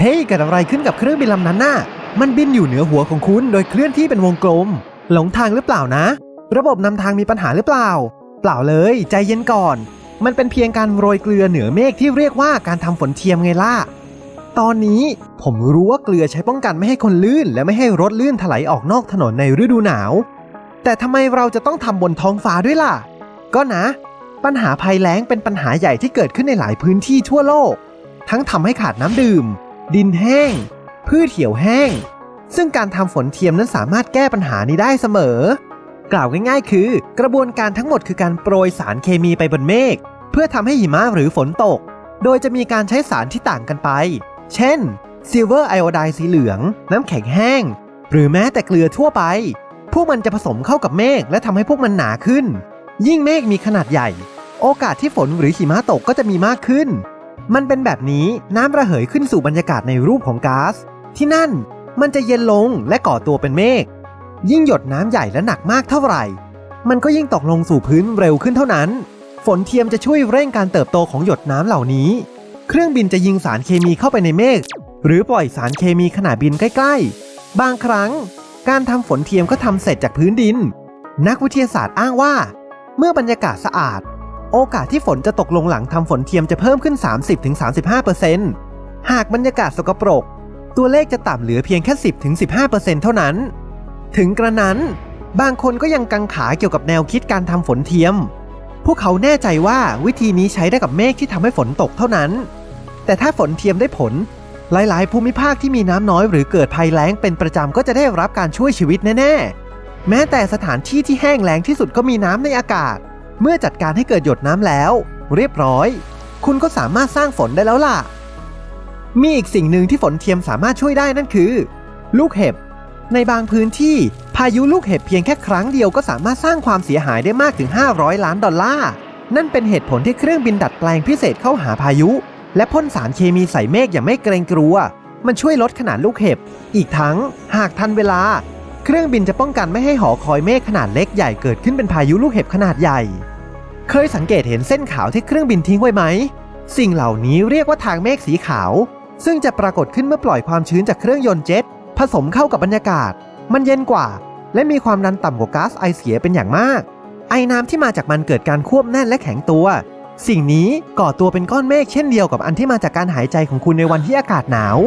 เฮ้ยเกิดอะไรขึ้นกับเครื่องบินลำนั้นน่ะ มันบินอยู่เหนือหัวของคุณโดยเคลื่อนที่เป็นวงกลม หลงทางหรือเปล่านะ ระบบนำทางมีปัญหาหรือเปล่า เปล่าเลย ใจเย็นก่อน มันเป็นเพียงการโรยเกลือเหนือเมฆที่เรียกว่าการทำฝนเทียมไงล่ะ ตอนนี้ผมรู้ว่าเกลือใช้ป้องกันไม่ให้คนลื่น และไม่ให้รถลื่นถลายออกนอกถนนในฤดูหนาว แต่ทำไมเราจะต้องทำบนท้องฟ้าด้วยล่ะ ก็นะ ปัญหาภัยแล้งเป็นปัญหาใหญ่ที่เกิดขึ้นในหลายพื้นที่ทั่วโลก ทั้งทำให้ขาดน้ำดื่ม ดินแห้ง พืชเหี่ยวแห้ง ซึ่งการทำฝนเทียมนั้นสามารถแก้ปัญหานี้ได้เสมอ กล่าวง่ายๆ คือ กระบวนการทั้งหมดคือการโปรยสารเคมีไปบนเมฆเพื่อทำให้หิมะหรือฝนตก โดยจะมีการใช้สารที่ต่างกันไป เช่นซิลเวอร์ไอโอไดสีเหลือง น้ำแข็งแห้ง หรือแม้แต่เกลือทั่วไป พวกมันจะผสมเข้ากับเมฆและทำให้พวกมันหนาขึ้น ยิ่งเมฆมีขนาดใหญ่ โอกาสที่ฝนหรือหิมะตกก็จะมีมากขึ้น มันเป็นแบบนี้น้ำระเหยขึ้นสู่บรรยากาศในรูปของก๊าซที่นั่นมันจะเย็นลงและก่อตัวเป็นเมฆยิ่งหยดน้ำใหญ่และหนักมากเท่าไหร่ มันก็ยิ่งตกลงสู่พื้นเร็วขึ้นเท่านั้น ฝนเทียมจะช่วยเร่งการเติบโตของหยดน้ำเหล่านี้ เครื่องบินจะยิงสารเคมีเข้าไปในเมฆหรือปล่อยสารเคมีขณะบินใกล้ ๆ บางครั้ง การทำฝนเทียมก็ทำเสร็จจากพื้นดิน นักวิทยาศาสตร์อ้างว่า เมื่อบรรยากาศสะอาด โอกาสที่ฝนจะตกลงหลังทำฝนเทียมจะเพิ่มขึ้น 30-35%หากบรรยากาศสกปรก ตัวเลขจะต่ำเหลือเพียงแค่ 10-15%เท่านั้น ถึงกระนั้น บางคนก็ยังกังขาเกี่ยวกับแนวคิดการทำฝนเทียม พวกเขาแน่ใจว่าวิธีนี้ใช้ได้กับเมฆที่ทำให้ฝนตกเท่านั้น แต่ถ้าฝนเทียมได้ผล หลาย ๆ ภูมิภาคที่มีน้ำน้อยหรือเกิดภัยแล้งเป็นประจำก็จะได้รับการช่วยชีวิตแน่ ๆ แม้แต่สถานที่ที่แห้งแล้งที่สุดก็มีน้ำในอากาศ เมื่อจัดการให้เกิดหยดน้ำแล้ว เรียบร้อย คุณก็สามารถสร้างฝนได้แล้วล่ะ มีอีกสิ่งหนึ่งที่ฝนเทียมสามารถช่วยได้นั่นคือ ลูกเห็บ ในบางพื้นที่พายุลูกเห็บเพียงแค่ครั้งเดียวก็สามารถสร้างความเสียหายได้มากถึง 500 ล้านดอลลาร์นั่นเป็นเหตุผลที่เครื่องบินดัดแปลงพิเศษเข้าหาพายุ และพ่นสารเคมีใส่เมฆอย่างไม่เกรงกลัว มันช่วยลดขนาดลูกเห็บ อีกทั้งหากทันเวลา เครื่องบินจะป้องกันไม่ให้หอคอยเมฆขนาดเล็กใหญ่เกิดขึ้นเป็นพายุลูกเห็บขนาดใหญ่ เคยสังเกตเห็นเส้นขาวที่เครื่องบินทิ้งไว้ไหม สิ่งเหล่านี้เรียกว่าทางเมฆสีขาว ซึ่งจะปรากฏขึ้นเมื่อปล่อยความชื้นจากเครื่องยนต์เจ็ต ผสมเข้ากับบรรยากาศ มันเย็นกว่า และมีความดันต่ำกว่าก๊าซไอเสียเป็นอย่างมาก ไอน้ำที่มาจากมันเกิดการควบแน่นและแข็งตัว สิ่งนี้ก่อตัวเป็นก้อนเมฆเช่นเดียวกับอันที่มาจากการหายใจของคุณในวันที่อากาศหนาว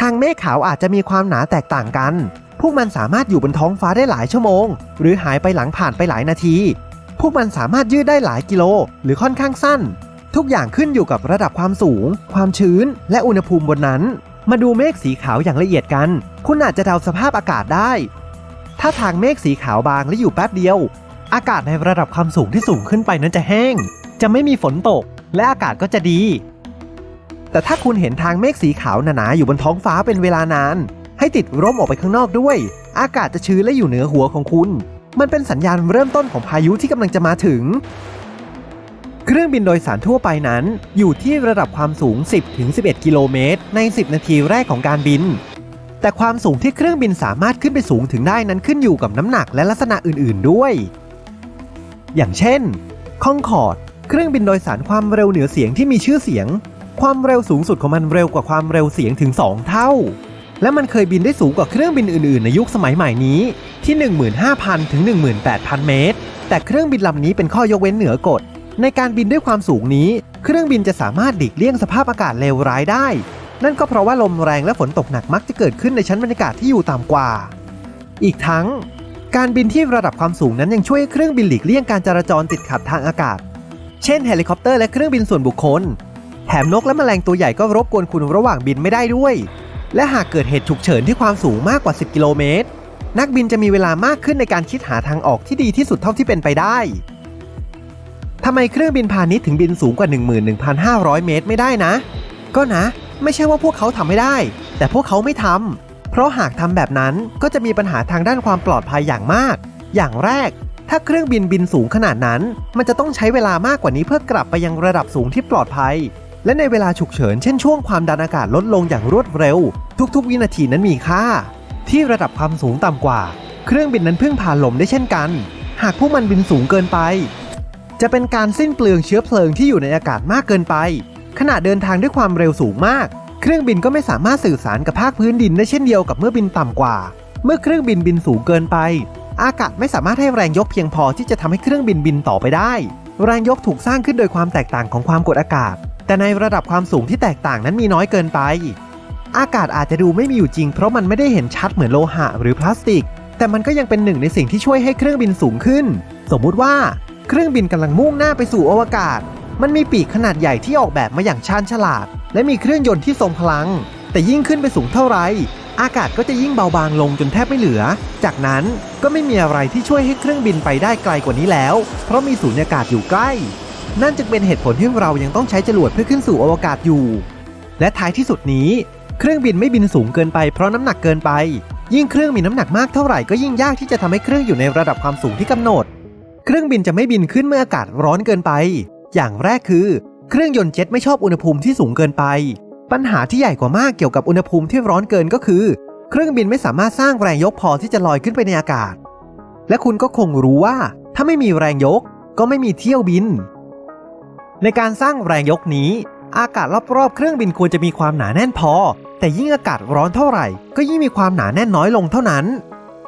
ทางเมฆขาวอาจจะมีความหนาแตกต่างกัน พวกมันสามารถอยู่บนท้องฟ้าได้หลายชั่วโมง หรือหายไปหลังผ่านไปหลายนาที พวกมันสามารถยืดได้หลายกิโล หรือค่อนข้างสั้น ทุกอย่างขึ้นอยู่กับระดับความสูง ความชื้น และอุณหภูมิบนนั้น มาดูเมฆสีขาวอย่างละเอียดกัน คุณอาจจะเดาสภาพอากาศได้ ถ้าทางเมฆสีขาวบางและอยู่แป๊บเดียว อากาศในระดับความสูงที่สูงขึ้นไปนั้นจะแห้ง จะไม่มีฝนตก และอากาศก็จะดี แต่ถ้าคุณเห็นทางเมฆสีขาวหนาๆอยู่บนท้องฟ้าเป็นเวลานาน ให้ติดร่มออกไปข้างนอกด้วย อากาศจะชื้นและอยู่เหนือหัวของคุณ มันเป็นสัญญาณเริ่มต้นของพายุที่กำลังจะมาถึง เครื่องบินโดยสารทั่วไปนั้น อยู่ที่ระดับความสูง 10-11 กิโลเมตร ใน 10 นาทีแรกของการบิน แต่ความสูงที่เครื่องบินสามารถขึ้นไปสูงถึงได้นั้นขึ้นอยู่กับน้ำหนักและลักษณะอื่น ๆ ด้วย อย่างเช่นคองคอร์ดเครื่องบินโดยสารความเร็วเหนือเสียงที่มีชื่อเสียง ความเร็วสูงสุดของมันเร็วกว่าความเร็วเสียงถึง 2 เท่า และมันเคยบินได้สูงกว่าเครื่องบินอื่นๆ ในยุคสมัยใหม่นี้ที่ 15,000 ถึง 18,000 เมตร แต่เครื่องบินลำนี้เป็นข้อยกเว้นเหนือกฎ ในการบินด้วยความสูงนี้ เครื่องบินจะสามารถหลีกเลี่ยงสภาพอากาศเลวร้ายได้ นั่นก็เพราะว่าลมแรงและฝนตกหนักมักจะเกิดขึ้นในชั้นบรรยากาศที่อยู่ต่ำกว่า อีกทั้ง การบินที่ระดับความสูงนั้นยังช่วยเครื่องบินหลีกเลี่ยงการจราจรติดขัดทางอากาศ เช่นเฮลิคอปเตอร์และเครื่องบินส่วนบุคคล แถมนกและแมลงตัวใหญ่ก็รบกวนคุณระหว่างบินไม่ได้ด้วย และหากเกิดเหตุฉุกเฉินที่ความสูงมากกว่า 10 กิโลเมตร นักบินจะมีเวลามากขึ้นในการคิดหาทางออกที่ดีที่สุดเท่าที่เป็นไปได้ทำไมเครื่องบินพาณิชย์ถึงบินสูงกว่า 11,500 เมตรไม่ได้นะ ก็นะ ไม่ใช่ว่าพวกเขาทำไม่ได้ แต่พวกเขาไม่ทำเพราะหากทำแบบนั้นก็จะมีปัญหาทางด้านความปลอดภัยอย่างมาก อย่างแรก ถ้าเครื่องบินบินสูงขนาดนั้น มันจะต้องใช้เวลามากกว่านี้เพื่อกลับไปยังระดับสูงที่ปลอดภัย และในเวลาฉุกเฉินเช่นช่วงความดันอากาศลดลงอย่างรวดเร็ว ทุกๆ วินาทีนั้นมีค่า ที่ระดับความสูงต่ำกว่า เครื่องบินนั้นพึ่งพาลมได้เช่นกัน หากพวกมันบินสูงเกินไป จะเป็นการสิ้นเปลืองเชื้อเพลิงที่อยู่ในอากาศมากเกินไป ขณะเดินทางด้วยความเร็วสูงมากเคเครื่องบินก็ไม่สามารถสื่อสารกับภาคพื้นดินได้เช่นเดียวกับเมื่อบินต่ำกว่า เมื่อเครื่องบินบินสูงเกินไป อากาศไม่สามารถให้แรงยกเพียงพอที่จะทำให้เครื่องบินบินต่อไปได้ แรงยกถูกสร้างขึ้นโดยความแตกต่างของความกดอากาศ แต่ในระดับความสูงที่แตกต่างนั้นมีน้อยเกินไป อากาศอาจจะดูไม่มีอยู่จริง เพราะมันไม่ได้เห็นชัดเหมือนโลหะหรือพลาสติก แต่มันก็ยังเป็นหนึ่งในสิ่งที่ช่วยให้เครื่องบินสูงขึ้น สมมุติว่าเครื่องบินกำลังมุ่งหน้าไปสู่อวกาศ มันมีปีกขนาดใหญ่ที่ออกแบบมาอย่างชาญฉลาด และมีเครื่องยนต์ที่ทรงพลัง แต่ยิ่งขึ้นไปสูงเท่าไรอากาศก็จะยิ่งเบาบางลงจนแทบไม่เหลือ จากนั้นก็ไม่มีอะไรที่ช่วยให้เครื่องบินไปได้ไกลกว่านี้แล้ว เพราะมีสูญญากาศอยู่ใกล้ นั่นจึงเป็นเหตุผลที่เรายังต้องใช้จรวดเพื่อขึ้นสู่อวกาศอยู่ และท้ายที่สุดนี้ เครื่องบินไม่บินสูงเกินไปเพราะน้ำหนักเกินไป ยิ่งเครื่องมีน้ำหนักมากเท่าไหร่ก็ยิ่งยากที่จะทำให้เครื่องอยู่ในระดับความสูงที่กำหนด เครื่องบินจะไม่บินขึ้นเมื่ออากาศร้อนเกินไป อย่างแรกคือ เครื่องยนต์เจ็ตไม่ชอบอุณหภูมิที่สูงเกินไป ปัญหาที่ใหญ่กว่ามากเกี่ยวกับอุณหภูมิที่ร้อนเกินก็คือ เครื่องบินไม่สามารถสร้างแรงยกพอที่จะลอยขึ้นไปในอากาศ และคุณก็คงรู้ว่า ถ้าไม่มีแรงยกก็ไม่มีเที่ยวบิน ในการสร้างแรงยกนี้ อากาศรอบๆ เครื่องบินควรจะมีความหนาแน่นพอ แต่ยิ่งอากาศร้อนเท่าไหร่ ก็ยิ่งมีความหนาแน่นน้อยลงเท่านั้น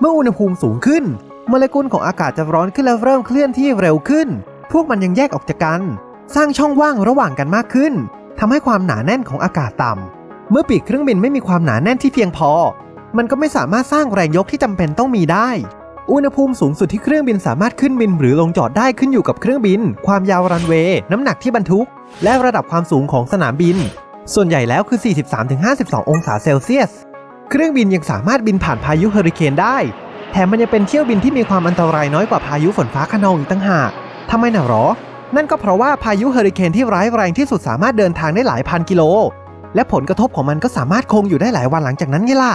เมื่ออุณหภูมิสูงขึ้นโมเลกุลของอากาศจะร้อนขึ้นและเริ่มเคลื่อนที่เร็วขึ้น พวกมันยังแยกออกจากกัน สร้างช่องว่างระหว่างกันมากขึ้นทำให้ความหนาแน่นของอากาศต่ำเมื่อปีกเครื่องบินไม่มีความหนาแน่นที่เพียงพอ มันก็ไม่สามารถสร้างแรงยกที่จำเป็นต้องมีได้ อุณหภูมิสูงสุดที่เครื่องบินสามารถขึ้นบินหรือลงจอดได้ขึ้นอยู่กับเครื่องบิน ความยาวรันเวย์ น้ำหนักที่บรรทุก และระดับความสูงของสนามบิน ส่วนใหญ่แล้วคือ 43-52 องศาเซลเซียส เครื่องบินยังสามารถบินผ่านพายุเฮอริเคนได้ แถมมันยังเป็นเที่ยวบินที่มีความอันตรายน้อยกว่าพายุฝนฟ้าคะนองอีกตั้งหากทำไมน่ะหรอ นั่นก็เพราะว่าพายุเฮอริเคนที่ร้ายแรงที่สุดสามารถเดินทางได้หลายพันกิโล และผลกระทบของมันก็สามารถคงอยู่ได้หลายวันหลังจากนั้นไงล่ะ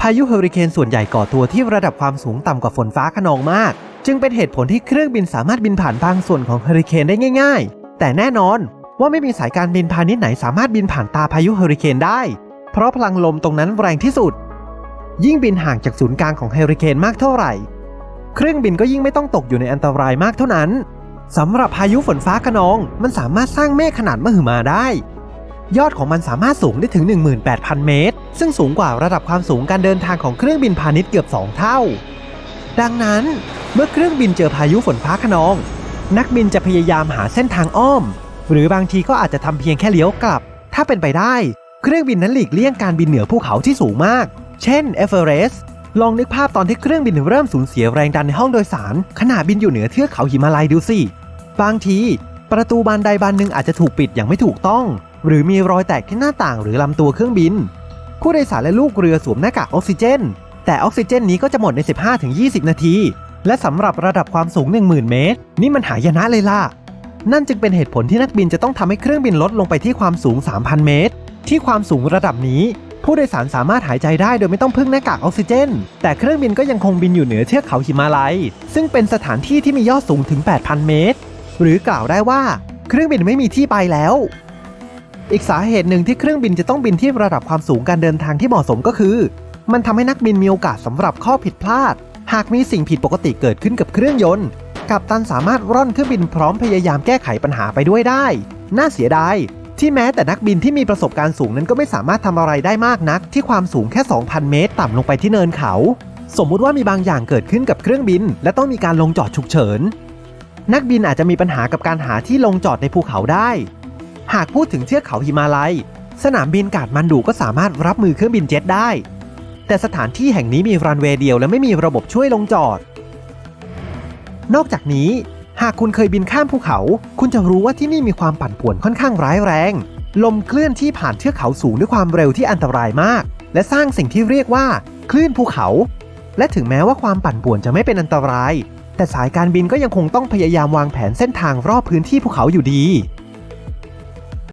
พายุเฮอริเคนส่วนใหญ่ก่อตัวที่ระดับความสูงต่ำกว่าฝนฟ้าคะนองมาก จึงเป็นเหตุผลที่เครื่องบินสามารถบินผ่านบางส่วนของเฮอริเคนได้ง่าย ๆ แต่แน่นอนว่าไม่มีสายการบินพาณิชย์ไหนสามารถบินผ่านตาพายุเฮอริเคนได้ เพราะพลังลมตรงนั้นแรงที่สุด ยิ่งบินห่างจากศูนย์กลางของเฮอริเคนมากเท่าไหร่ เครื่องบินก็ยิ่งไม่ต้องตกอยู่ในอันตรายมากเท่านั้นสำหรับพายุฝนฟ้าคะนอง มันสามารถสร้างเมฆขนาดมหึมาได้ ยอดของมันสามารถสูงได้ถึง 18,000 เมตร ซึ่งสูงกว่าระดับความสูงการเดินทางของเครื่องบินพาณิชย์เกือบ 2 เท่า ดังนั้นเมื่อเครื่องบินเจอพายุฝนฟ้าคะนอง นักบินจะพยายามหาเส้นทางอ้อม หรือบางทีก็อาจจะทำเพียงแค่เลี้ยวกลับ ถ้าเป็นไปได้ เครื่องบินนั้นหลีกเลี่ยงการบินเหนือภูเขาที่สูงมาก เช่นเอเวอเรสต์ลองนึกภาพตอนที่เครื่องบินเริ่มสูญเสียแรงดันในห้องโดยสาร ขณะบินอยู่เหนือเทือกเขาหิมาลัยดูสิบางที ประตูบานใดบานหนึ่งอาจจะถูกปิดอย่างไม่ถูกต้อง หรือมีรอยแตกที่หน้าต่างหรือลำตัวเครื่องบิน ผู้โดยสารและลูกเรือสวมหน้ากากออกซิเจน แต่ออกซิเจนนี้ก็จะหมดใน 15-20 นาที และสำหรับระดับความสูง 10,000 เมตร นี่มันหายนะเลยล่ะ นั่นจึงเป็นเหตุผลที่นักบินจะต้องทำให้เครื่องบินลดลงไปที่ความสูง 3,000 เมตร ที่ความสูงระดับนี้ ผู้โดยสารสามารถหายใจได้โดยไม่ต้องพึ่งหน้ากากออกซิเจน แต่เครื่องบินก็ยังคงบินอยู่เหนือเทือกเขาหิมาลัย ซึ่งเป็นสถานที่ที่มียอดสูงถึง 8,000 เมตร หรือกล่าวได้ว่า เครื่องบินไม่มีที่ไปแล้ว อีกสาเหตุหนึ่งที่เครื่องบินจะต้องบินที่ระดับความสูงการเดินทางที่เหมาะสมก็คือ มันทำให้นักบินมีโอกาสสำหรับข้อผิดพลาด หากมีสิ่งผิดปกติเกิดขึ้นกับเครื่องยนต์ กัปตันสามารถร่อนเครื่องบินพร้อมพยายามแก้ไขปัญหาไปด้วยได้ น่าเสียดายที่แม้แต่นักบินที่มีประสบการณ์สูงนั้นก็ไม่สามารถทำอะไรได้มากนัก ที่ความสูงแค่ 2,000 เมตร ต่ำลงไปที่เนินเขา สมมุติว่ามีบางอย่างเกิดขึ้นกับเครื่องบิน และต้องมีการลงจอดฉุกเฉิน นักบินอาจจะมีปัญหากับการหาที่ลงจอดในภูเขาได้ หากพูดถึงเทือกเขาหิมาลัย สนามบินกาดมันดูก็สามารถรับมือเครื่องบินเจ็ตได้ แต่สถานที่แห่งนี้มีรันเวย์เดียวและไม่มีระบบช่วยลงจอด นอกจากนี้ หากคุณเคยบินข้ามภูเขา คุณจะรู้ว่าที่นี่มีความปั่นป่วนค่อนข้างร้ายแรง ลมเคลื่อนที่ผ่านเทือกเขาสูงด้วยความเร็วที่อันตรายมาก และสร้างสิ่งที่เรียกว่าคลื่นภูเขา และถึงแม้ว่าความปั่นป่วนจะไม่เป็นอันตราย แต่สายการบินก็ยังคงต้องพยายามวางแผนเส้นทางรอบพื้นที่ภูเขาอยู่ดี